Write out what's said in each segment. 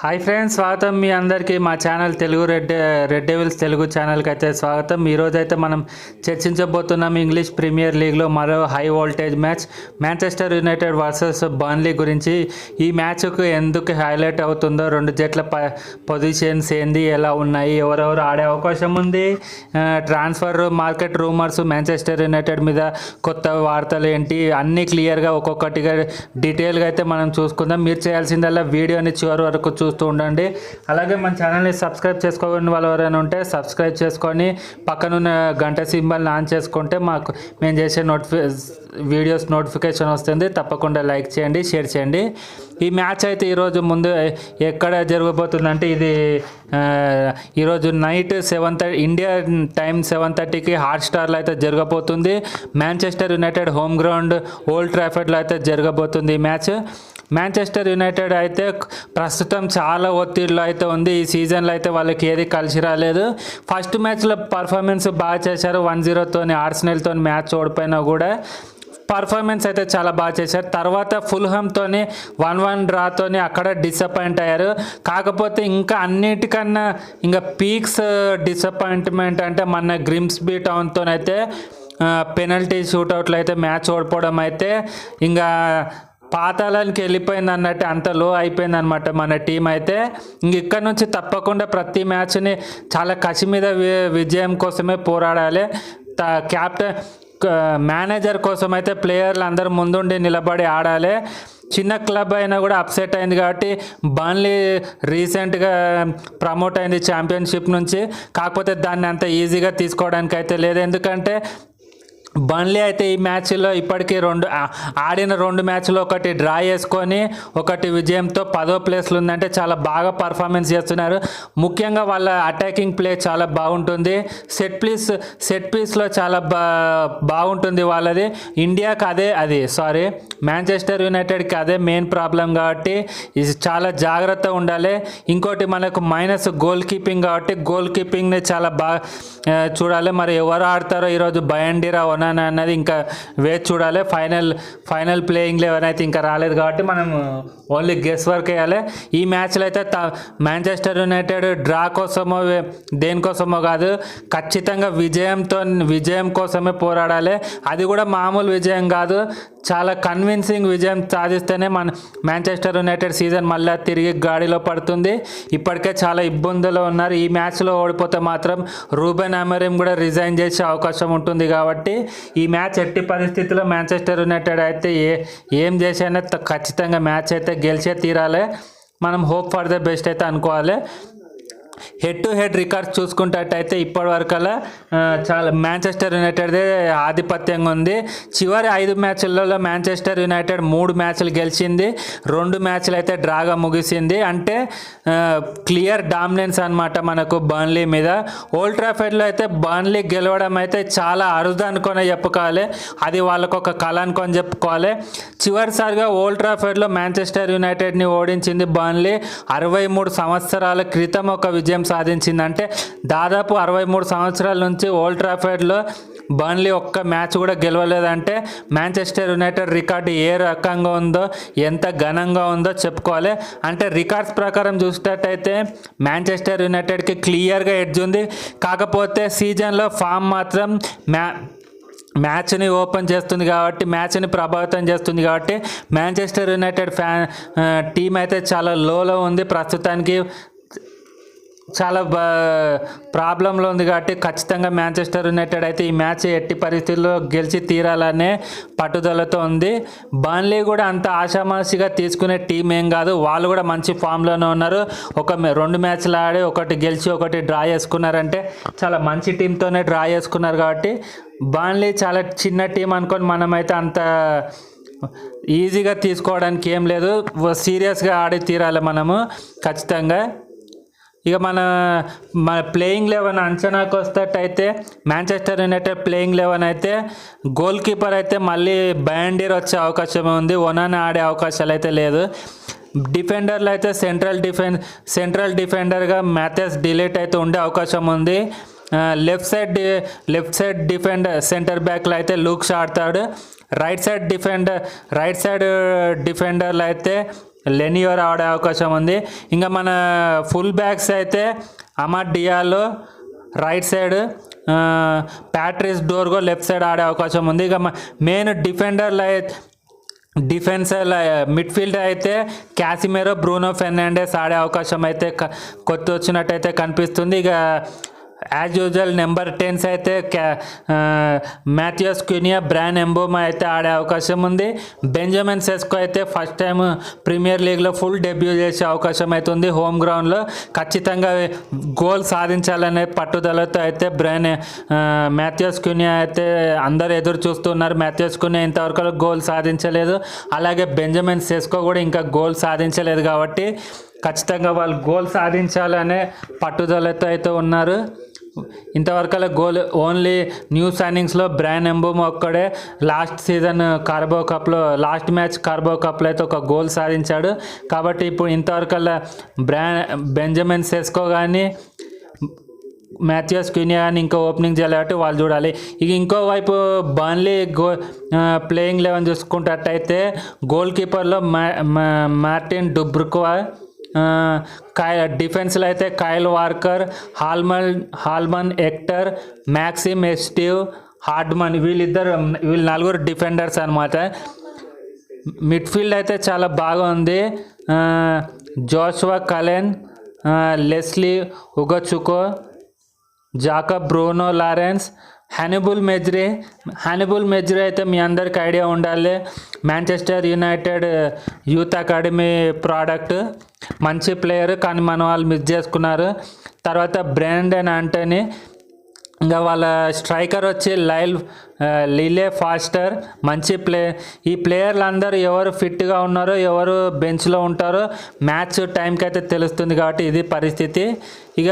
Hi friends స్వాగతం మీ అందరికీ మా channel Telugu red red devils Telugu ఛానల్కి అయితే స్వాగతం. ఈరోజు అయితే మనం చర్చించబోతున్నాం ఇంగ్లీష్ ప్రీమియర్ లీగ్లో మరో high voltage match. Manchester United versus Burnley గురించి ఈ మ్యాచ్కు ఎందుకు హైలైట్ అవుతుందో రెండు జట్ల ప పొజిషన్స్ ఏంది ఎలా ఉన్నాయి ఎవరెవరు ఆడే అవకాశం ఉంది transfer market rumours Manchester United మీద కొత్త వార్తలు ఏంటి అన్నీ క్లియర్గా ఒక్కొక్కటిగా డీటెయిల్గా అయితే మనం చూసుకుందాం. మీరు చేయాల్సిందల్లా వీడియోని చివరి వరకు చూస్తూ ఉండండి. అలాగే మన ఛానల్ని సబ్స్క్రైబ్ చేసుకోని వాళ్ళు ఎవరైనా ఉంటే సబ్స్క్రైబ్ చేసుకొని పక్కనున్న గంట సింబల్ని ఆన్ చేసుకుంటే మాకు మేము చేసే నోటిఫి వీడియోస్ నోటిఫికేషన్ వస్తుంది. తప్పకుండా లైక్ చేయండి షేర్ చేయండి. ఈ మ్యాచ్ అయితే ఈరోజు ముందు ఎక్కడ జరగబోతుందంటే ఇది ఈరోజు night seven thirty India time seven థర్టీకి హాట్ స్టార్లో అయితే జరగబోతుంది. Manchester United home ground old ట్రాఫర్డ్లో అయితే జరగబోతుంది ఈ మ్యాచ్. మాంచెస్టర్ యునైటెడ్ అయితే ప్రస్తుతం చాలా ఒత్తిడిలో అయితే ఉంది. ఈ సీజన్లో అయితే వాళ్ళకి ఏది కలిసి రాలేదు. ఫస్ట్ మ్యాచ్లో పర్ఫార్మెన్స్ బాగా చేశారు. వన్ జీరోతోని ఆర్సినల్తో మ్యాచ్ ఓడిపోయినా కూడా పర్ఫార్మెన్స్ అయితే చాలా బాగా చేశారు. తర్వాత ఫుల్హమ్తోని వన్ వన్ డ్రాతోని అక్కడ డిసప్పాయింట్ అయ్యారు. కాకపోతే ఇంకా అన్నిటికన్నా ఇంకా పీక్స్ డిసప్పాయింట్మెంట్ అంటే మన గ్రిమ్స్బీ టౌన్తోనైతే పెనల్టీ షూట్అవుట్లు అయితే మ్యాచ్ ఓడిపోవడం అయితే ఇంకా పాతాళానికి వెళ్ళిపోయింది అన్నట్టు అంత లో అయిపోయింది అనమాట మన టీం అయితే. ఇంక ఇక్కడ నుంచి తప్పకుండా ప్రతి మ్యాచ్ని చాలా కసి మీద వి- విజయం కోసమే పోరాడాలి. త- క్యాప్టెన్ మేనేజర్ కోసం అయితే ప్లేయర్లు అందరూ ముందుండి నిలబడి ఆడాలి. చిన్న క్లబ్ అయినా కూడా అప్సెట్ అయింది కాబట్టి బర్న్లీ రీసెంట్గా ప్రమోట్ అయింది ఛాంపియన్షిప్ నుంచి. కాకపోతే దాన్ని అంత ఈజీగా తీసుకోవడానికి అయితే లేదు. ఎందుకంటే బన్లీ అయితే ఈ మ్యాచ్లో ఇప్పటికీ రెండు ఆడిన రెండు మ్యాచ్లో ఒకటి డ్రా చేసుకొని ఒకటి విజయంతో పదో ప్లేస్లు ఉందంటే చాలా బాగా పర్ఫార్మెన్స్ చేస్తున్నారు. ముఖ్యంగా వాళ్ళ అటాకింగ్ ప్లే చాలా బాగుంటుంది. సెట్ పీస్ సెట్ పీస్లో చాలా బా బాగుంటుంది వాళ్ళది. ఇండియాకి అదే అది సారీ. మాంచెస్టర్ యునైటెడ్కి అదే మెయిన్ ప్రాబ్లం కాబట్టి ఇది చాలా జాగ్రత్త ఉండాలి. ఇంకోటి మనకు మైనస్ గోల్ కీపింగ్ కాబట్టి గోల్ కీపింగ్ని చాలా బాగా చూడాలి. మరి ఎవరు ఆడతారో ఈరోజు బయండిరా ఒనానా అన్నది ఇంకా వేచి చూడాలి. ఫైనల్ ఫైనల్ ప్లేయింగ్ లెవెన్ అయితే ఇంకా రాలేదు కాబట్టి మనం ఓన్లీ గెస్ వర్క్ వేయాలి. ఈ మ్యాచ్లో అయితే త మాంచెస్టర్ యునైటెడ్ డ్రా కోసమో దేనికోసమో కాదు ఖచ్చితంగా విజయంతో విజయం కోసమే పోరాడాలి. అది కూడా మామూలు విజయం కాదు. చాలా కన్విన్సింగ్ విజయం సాధిస్తేనే మన మాంచెస్టర్ యునైటెడ్ సీజన్ మళ్ళీ తిరిగి గాడిలో పడుతుంది. ఇప్పటికే చాలా ఇబ్బందులు ఉన్నారు. ఈ మ్యాచ్లో ఓడిపోతే మాత్రం రూబెన్ అమెరిం కూడా రిజైన్ చేసే అవకాశం ఉంటుంది కాబట్టి ఈ మ్యాచ్ ఎట్టి పరిస్థితుల్లో మాంచెస్టర్ యునైటెడ్ అయితే ఏ ఏం చేసైనా త- ఖచ్చితంగా మ్యాచ్ అయితే గెలిచే తీరాలి. మనం హోప్ ఫర్ ద బెస్ట్ అయితే అనుకోవాలి. హెడ్ టు హెడ్ రికార్డ్స్ చూసుకున్నట్టయితే ఇప్పటివరకల్లా చాలా మ్యాంచెస్టర్ యునైటెడ్దే ఆధిపత్యంగా ఉంది. చివరి ఐదు మ్యాచ్లలో మ్యాంచెస్టర్ యునైటెడ్ మూడు మ్యాచ్లు గెలిచింది. రెండు మ్యాచ్లు అయితే డ్రాగా ముగిసింది. అంటే క్లియర్ డామినెన్స్ అనమాట మనకు బర్న్లీ మీద. ఓల్డ్ ట్రాఫర్డ్లో అయితే బర్న్లీ గెలవడం అయితే చాలా అరుదు అనుకొని చెప్పుకోవాలి. అది వాళ్ళకు ఒక కళ అనుకొని చెప్పుకోవాలి. చివరిసారిగా ఓల్డ్ ట్రాఫర్డ్లో మ్యాంచెస్టర్ యునైటెడ్ని ఓడించింది బర్న్లీ. అరవై మూడు సంవత్సరాల క్రితం ఒక విజయం సాధించిందంటే దాదాపు అరవై మూడు సంవత్సరాల నుంచి ఓల్డ్ ట్రాఫర్డ్లో బర్న్లీ ఒక్క మ్యాచ్ కూడా గెలవలేదంటే మాంచెస్టర్ యునైటెడ్ రికార్డు ఏ రకంగా ఉందో ఎంత ఘనంగా ఉందో చెప్పుకోవాలి. అంటే రికార్డ్స్ ప్రకారం చూసినట్టయితే మాంచెస్టర్ యునైటెడ్కి క్లియర్గా ఎడ్జ్ ఉంది. కాకపోతే సీజన్లో ఫామ్ మాత్రం మ్యా మ్యాచ్ని ఓపెన్ చేస్తుంది కాబట్టి మ్యాచ్ని ప్రభావితం చేస్తుంది కాబట్టి మాంచెస్టర్ యునైటెడ్ ఫ్యాన్ టీం అయితే చాలా లోలో ఉంది. ప్రస్తుతానికి చాలా బా ప్రాబ్లంలో ఉంది కాబట్టి ఖచ్చితంగా మ్యాంచెస్టర్ యునైటెడ్ అయితే ఈ మ్యాచ్ ఎట్టి పరిస్థితుల్లో గెలిచి తీరాలనే పట్టుదలతో ఉంది. బర్న్లీ కూడా అంత ఆషామాషిగా తీసుకునే టీం ఏం కాదు. వాళ్ళు కూడా మంచి ఫామ్లోనే ఉన్నారు. ఒక రెండు మ్యాచ్లు ఆడి ఒకటి గెలిచి ఒకటి డ్రా చేసుకున్నారంటే చాలా మంచి టీంతోనే డ్రా చేసుకున్నారు కాబట్టి బాన్లీ చాలా చిన్న టీం అనుకొని మనమైతే అంత ఈజీగా తీసుకోవడానికి ఏం లేదు. సీరియస్గా ఆడి తీరాలి మనము ఖచ్చితంగా. ఇక మన మన ప్లేయింగ్ లెవెన్ అంచనాకు వస్తట్టయితే మాంచెస్టర్ యునైటెడ్ ప్లేయింగ్ లెవెన్ అయితే గోల్ కీపర్ అయితే మళ్ళీ బయాండీర్ వచ్చే అవకాశం ఉంది. ఒనాన ఆడే అవకాశాలు అయితే లేదు. డిఫెండర్లు అయితే సెంట్రల్ డిఫెన్ సెంట్రల్ డిఫెండర్గా మ్యాథెస్ డిలీట్ అయితే ఉండే అవకాశం ఉంది. లెఫ్ట్ సైడ్ డి- లెఫ్ట్ సైడ్ డిఫెండర్ సెంటర్ బ్యాక్లో అయితే లూక్స్ ఆడతాడు. Right side defender right side డిఫెండర్లు అయితే లెనియోర్ ఆడే అవకాశం ఉంది. ఇంకా మన ఫుల్ బ్యాక్స్ అయితే Amad Diallo right side Patrick Dorgu left side ఆడే అవకాశం ఉంది. ఇక మెయిన్ డిఫెండర్లు డిఫెన్స్ మిడ్ఫీల్డ్ అయితే క్యాసిమేరో బ్రూనో ఫెర్నాండెస్ ఆడే అవకాశం అయితే కొత్త వచ్చినట్టయితే కనిపిస్తుంది. ఇక యాజ్ యూజువల్ నెంబర్ టెన్స్ అయితే క్యా క్యూనియా బ్రాన్ ఎంబోమా అయితే ఆడే అవకాశం ఉంది. బెంజమిన్ సెస్కో అయితే ఫస్ట్ టైం ప్రీమియర్ లీగ్లో ఫుల్ డెబ్యూ చేసే అవకాశం అయితే ఉంది హోమ్ గ్రౌండ్లో ఖచ్చితంగా గోల్ సాధించాలనే పట్టుదలతో అయితే బ్రాన్ మ్యాథ్యూస్ క్యూనియా అయితే అందరు ఎదురు చూస్తున్నారు. మాథియస్ క్యూనియా ఇంతవరకు గోల్ సాధించలేదు. అలాగే బెంజమిన్ సెస్కో కూడా ఇంకా గోల్ సాధించలేదు కాబట్టి ఖచ్చితంగా వాళ్ళు గోల్ సాధించాలనే పట్టుదలతో అయితే ఉన్నారు. ఇంతవరకు గోల్ ఓన్లీ న్యూ సైనింగ్స్లో బ్రాన్ ఎంబూమ్ ఒక్కడే. లాస్ట్ సీజన్ కార్బో కప్లో లాస్ట్ మ్యాచ్ కార్బో కప్లో అయితే ఒక గోల్ సాధించాడు. కాబట్టి ఇప్పుడు ఇంతవరకు బ్రాన్ బెంజమిన్ సెస్కో కానీ మ్యాథ్యూస్ క్యూనియా అని ఇంకో ఓపెనింగ్ చేయాలంటే వాళ్ళు చూడాలి. ఇక ఇంకోవైపు బర్న్లీ గో ప్లేయింగ్ లెవెన్ చూసుకుంటట్టయితే గోల్ కీపర్లో మా మా- మార్టిన్ డుబ్రుక్వా కాయ డిఫెన్స్లో అయితే Kyle Walker Hjalmar Hjalmar Ekdal Maxime Esteve Hartman వీళ్ళిద్దరు వీళ్ళు నలుగురు డిఫెండర్స్ అనమాట మిడ్ఫీల్డ్ అయితే చాలా బాగా ఉంది. Joshua Cullen Lesley Ugochukwu Jacob Bruun Lawrence Hannibal Mejbri Hannibal Mejbri అయితే మీ అందరికి ఐడియా ఉండాలి. Manchester United youth academy product మంచి ప్లేయర్ కానీ మన వాళ్ళు మిస్ చేసుకున్నారు. తర్వాత బ్రాండ్ అండ్ ఆంటనీ ఇంకా వాళ్ళ స్ట్రైకర్ వచ్చి లైల్ లీలే లిలే ఫాస్టర్ మంచి ప్లే ఈ ప్లేయర్లు అందరూ ఎవరు ఫిట్గా ఉన్నారో ఎవరు బెంచ్లో ఉంటారో మ్యాచ్ టైంకి అయితే తెలుస్తుంది కాబట్టి ఇది పరిస్థితి. ఇక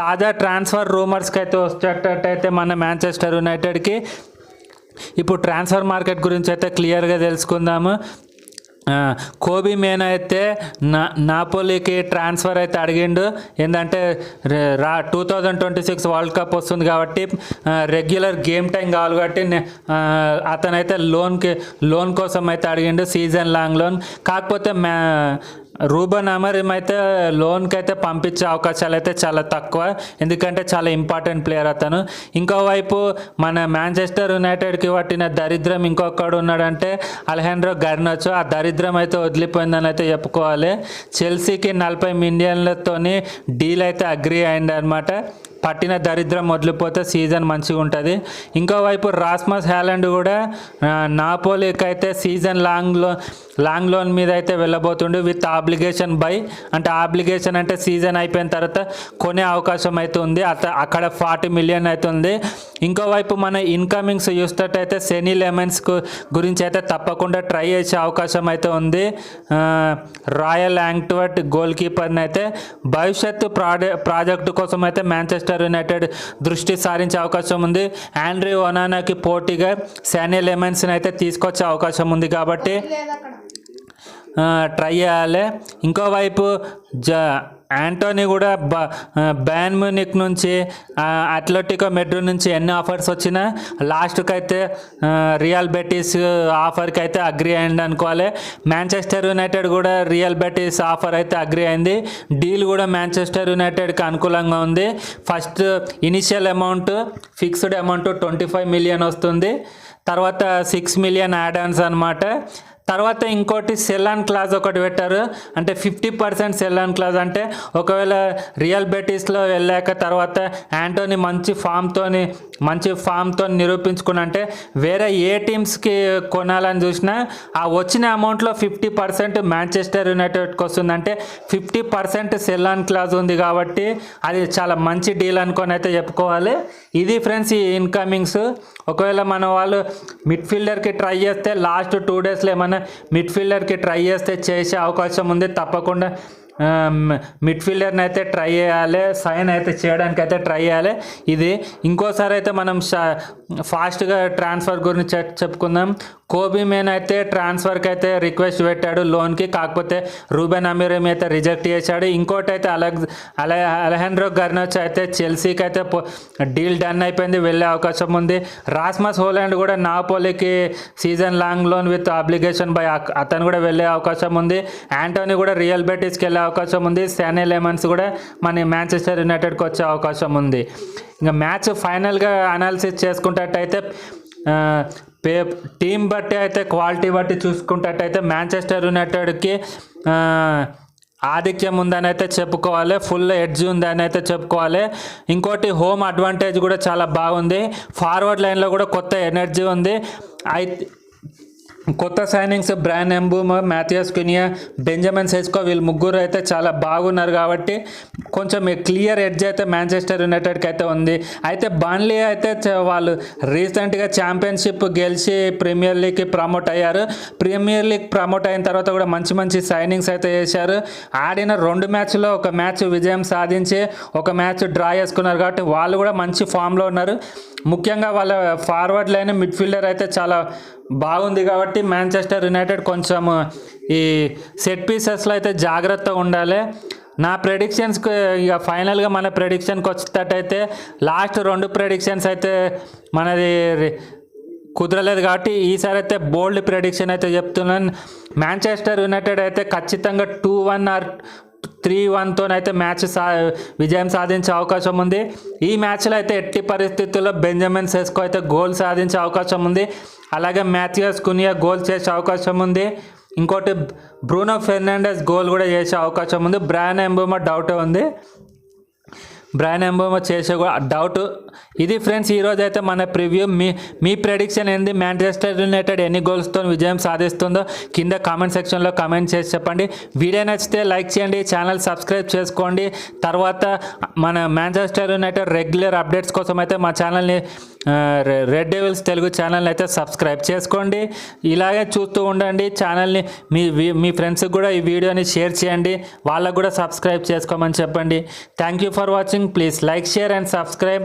తాజా ట్రాన్స్ఫర్ రూమర్స్కి అయితే వచ్చేటట్టయితే మన మ్యాంచెస్టర్ యునైటెడ్కి. ఇప్పుడు ట్రాన్స్ఫర్ మార్కెట్ గురించి అయితే క్లియర్గా తెలుసుకుందాము. కోబీ మేన్ అయితే నా నాపోలీకి ట్రాన్స్ఫర్ అయితే అడిగిండు. ఏంటంటే రా two thousand twenty six world cup వస్తుంది కాబట్టి రెగ్యులర్ గేమ్ టైం కావాలి కాబట్టి అతనైతే లోన్కి లోన్ కోసం అయితే అడిగిండు సీజన్ లాంగ్ లోన్. కాకపోతే మ్యా రూబన్ అమరిం అయితే లోన్కి అయితే పంపించే అవకాశాలు అయితే చాలా తక్కువ. ఎందుకంటే చాలా ఇంపార్టెంట్ ప్లేయర్ అతను. ఇంకోవైపు మన మాంచెస్టర్ యునైటెడ్కి పట్టిన దరిద్రం ఇంకొకడు ఉన్నాడంటే అలహెండ్రో గర్నచో. ఆ దరిద్రం అయితే వదిలిపోయిందని అయితే చెప్పుకోవాలి. చెల్సీకి నలభై మిలియన్లతోని డీల్ అయితే అగ్రి అయింది అనమాట పట్టిన దరిద్రం మొదలుపోతే సీజన్ మంచిగా ఉంటుంది ఇంకోవైపు రాస్మస్ హ్యాలండ్ కూడా నాపోలికైతే నాపోలీకి అయితే సీజన్ లాంగ్లో లాంగ్ లోన్ మీద అయితే వెళ్ళబోతుండు విత్ ఆబ్లిగేషన్ బై అంటే ఆబ్లిగేషన్ అంటే సీజన్ అయిపోయిన తర్వాత కొనే అవకాశం అయితే ఉంది అత అక్కడ ఫార్టీ మిలియన్ అయితే ఉంది ఇంకోవైపు మన ఇన్కమింగ్స్ చూసినట్టయితే సెనీ లెమన్స్ గురించి అయితే తప్పకుండా ట్రై చేసే అవకాశం అయితే ఉంది. రాయల్ యాంక్ట్వర్ట్ గోల్ కీపర్ని అయితే భవిష్యత్తు ప్రాడే ప్రాజెక్టు కోసం అయితే మాంచెస్టర్ యునైటెడ్ దృష్టి సారించే అవకాశం ఉంది. ఆండ్రీ ఒనానాకి పోటీగా శానీ లెమన్స్ని అయితే తీసుకొచ్చే అవకాశం ఉంది కాబట్టి ట్రై చేయాలి. ఇంకోవైపు జ యాంటోనీ కూడా బ బ్యాన్ మ్యూనిక్ నుంచి అథ్లెటికో మెడ్రిడ్ నుంచి ఎన్ని ఆఫర్స్ వచ్చినా లాస్ట్కి అయితే రియల్ బెటీస్ ఆఫర్కి అయితే అగ్రి అయింది అనుకోవాలి. మాంచెస్టర్ యునైటెడ్ కూడా రియల్ బెటీస్ ఆఫర్ అయితే అగ్రి అయింది. డీల్ కూడా మాంచెస్టర్ యునైటెడ్కి అనుకూలంగా ఉంది. First initial amount fixed amount twenty five million వస్తుంది. తర్వాత సిక్స్ మిలియన్ యాడ్ ఆన్స్ అనమాట తర్వాత ఇంకోటి సెల్లాన్ క్లాజ్ ఒకటి పెట్టారు. అంటే ఫిఫ్టీ పర్సెంట్ సెల్లాన్ క్లాజ్ అంటే ఒకవేళ రియల్ బెటీస్లో వెళ్ళాక తర్వాత యాంటోని మంచి ఫామ్తోని మంచి ఫామ్తో నిరూపించుకుని అంటే వేరే ఏ టీమ్స్కి కొనాలని చూసినా ఆ వచ్చిన అమౌంట్లో ఫిఫ్టీ పర్సెంట్ మ్యాంచెస్టర్ యునైటెడ్కి వస్తుందంటే ఫిఫ్టీ పర్సెంట్ సెల్లాన్ క్లాజ్ ఉంది కాబట్టి అది చాలా మంచి డీల్ అనుకొని అయితే చెప్పుకోవాలి. ఇది ఫ్రెండ్స్ ఈ ఇన్కమింగ్స్. ఒకవేళ మన వాళ్ళు మిడ్ఫీల్డర్కి ట్రై చేస్తే లాస్ట్ టూ డేస్లో ఏమైనా మిడ్ఫీల్డర్కి ట్రై చేస్తే చేసే అవకాశం ఉంది. తప్పకుండా మిడ్ఫీల్డర్ని అయితే ట్రై చేయాలి సైన్ అయితే చేయడానికి అయితే ట్రై చేయాలి. ఇది ఇంకోసారి అయితే మనం ఫాస్ట్గా ట్రాన్స్ఫర్ గురించి చెప్- చెప్పుకుందాం. కోబీ మేన్ అయితే ట్రాన్స్ఫర్కి అయితే రిక్వెస్ట్ పెట్టాడు లోన్కి కాకపోతే రూబెన్ అమీరం అయితే రిజెక్ట్ చేశాడు. ఇంకోటి అయితే అలెక్ అలె అలెహాండ్రో అయితే చెల్సీకి అయితే డీల్ డన్ అయిపోయింది. వెళ్ళే అవకాశం ఉంది. రాస్మస్ హోలాండ్ కూడా నాపోలికి season long loan with application buy అతను కూడా వెళ్ళే అవకాశం ఉంది. యాంటోనీ కూడా రియల్ బెటీస్కి వెళ్ళే అవకాశం ఉంది. శానే లెమన్స్ కూడా మన మ్యాంచెస్టర్ యునైటెడ్కి వచ్చే అవకాశం ఉంది. ఇంకా మ్యాచ్ ఫైనల్గా అనాలిసిస్ చేసుకున్నట్టయితే పే టీం బట్టి అయితే క్వాలిటీ బట్టి చూసుకున్నట్టయితే మ్యాంచెస్టర్ యునైటెడ్కి ఆధిక్యం ఉందని అయితే చెప్పుకోవాలి. ఫుల్ ఎడ్జ్ ఉందని అయితే చెప్పుకోవాలి. ఇంకోటి హోమ్ అడ్వాంటేజ్ కూడా చాలా బాగుంది. ఫార్వర్డ్ లైన్లో కూడా కొత్త ఎనర్జీ ఉంది. అయితే కొత్త signings Bryan Mbeumo Matheus Cunha Benjamin Sesko వీళ్ళు ముగ్గురు అయితే చాలా బాగున్నారు కాబట్టి కొంచెం క్లియర్ ఎడ్జ్ అయితే మాంచెస్టర్ యునైటెడ్కి అయితే ఉంది. అయితే బాన్లీ అయితే వాళ్ళు రీసెంట్గా ఛాంపియన్షిప్ గెలిచి ప్రీమియర్ లీగ్కి ప్రమోట్ అయ్యారు. ప్రీమియర్ లీగ్ ప్రమోట్ అయిన తర్వాత కూడా మంచి మంచి సైనింగ్స్ అయితే చేశారు. ఆడిన రెండు మ్యాచ్లో ఒక మ్యాచ్ విజయం సాధించి ఒక మ్యాచ్ డ్రా చేసుకున్నారు కాబట్టి వాళ్ళు కూడా మంచి ఫామ్లో ఉన్నారు. ముఖ్యంగా వాళ్ళ ఫార్వర్డ్ లైన్ మిడ్ఫీల్డర్ అయితే చాలా బాగుంది కాబట్టి మాంచెస్టర్ యునైటెడ్ కొంచెం ఈ సెట్ పీసెస్లో అయితే జాగ్రత్తగా ఉండాలి. నా ప్రెడిక్షన్స్కి ఇక ఫైనల్గా మన ప్రెడిక్షన్కి వచ్చేటట్టయితే లాస్ట్ రెండు ప్రెడిక్షన్స్ అయితే మనది కుదరలేదు కాబట్టి ఈసారి అయితే బోల్డ్ ప్రెడిక్షన్ అయితే చెప్తున్నాను. మాంచెస్టర్ యునైటెడ్ అయితే ఖచ్చితంగా టూ వన్ ఆర్ త్రీ వన్తోనైతే మ్యాచ్ సా విజయం సాధించే అవకాశం ఉంది. ఈ మ్యాచ్లో అయితే ఎట్టి పరిస్థితుల్లో బెంజమిన్ సెస్కో అయితే గోల్ సాధించే అవకాశం ఉంది. అలాగే మ్యాథియస్ కునియా గోల్ చేసే అవకాశం ఉంది. ఇంకోటి బ్రూనో ఫెర్నాండెస్ గోల్ కూడా చేసే అవకాశం ఉంది. బ్రాన్ ఎంబోమా డౌటే ఉంది. బ్రాన్ ఎంబోమా చేసే కూడా డౌట్ ఇది ఫ్రెండ్స్ ఈరోజు అయితే మన ప్రివ్యూ. మీ మీ ప్రెడిక్షన్ ఏంది? మ్యాంచెస్టర్ యునైటెడ్ ఎన్ని గోల్స్తో విజయం సాధిస్తుందో కింద కామెంట్ సెక్షన్లో కామెంట్ చేసి చెప్పండి. వీడియో నచ్చితే లైక్ చేయండి ఛానల్ సబ్స్క్రైబ్ చేసుకోండి. తర్వాత మన మ్యాంచెస్టర్ యునైటెడ్ రెగ్యులర్ అప్డేట్స్ కోసం అయితే మా ఛానల్ని రెడ్ డెవిల్స్ తెలుగు ఛానల్ని అయితే సబ్స్క్రైబ్ చేసుకోండి. ఇలాగే చూస్తూ ఉండండి. ఛానల్ని మీ మీ ఫ్రెండ్స్కి కూడా ఈ వీడియోని షేర్ చేయండి. వాళ్ళకు కూడా సబ్స్క్రైబ్ చేసుకోమని చెప్పండి. Thank you for watching please like share and subscribe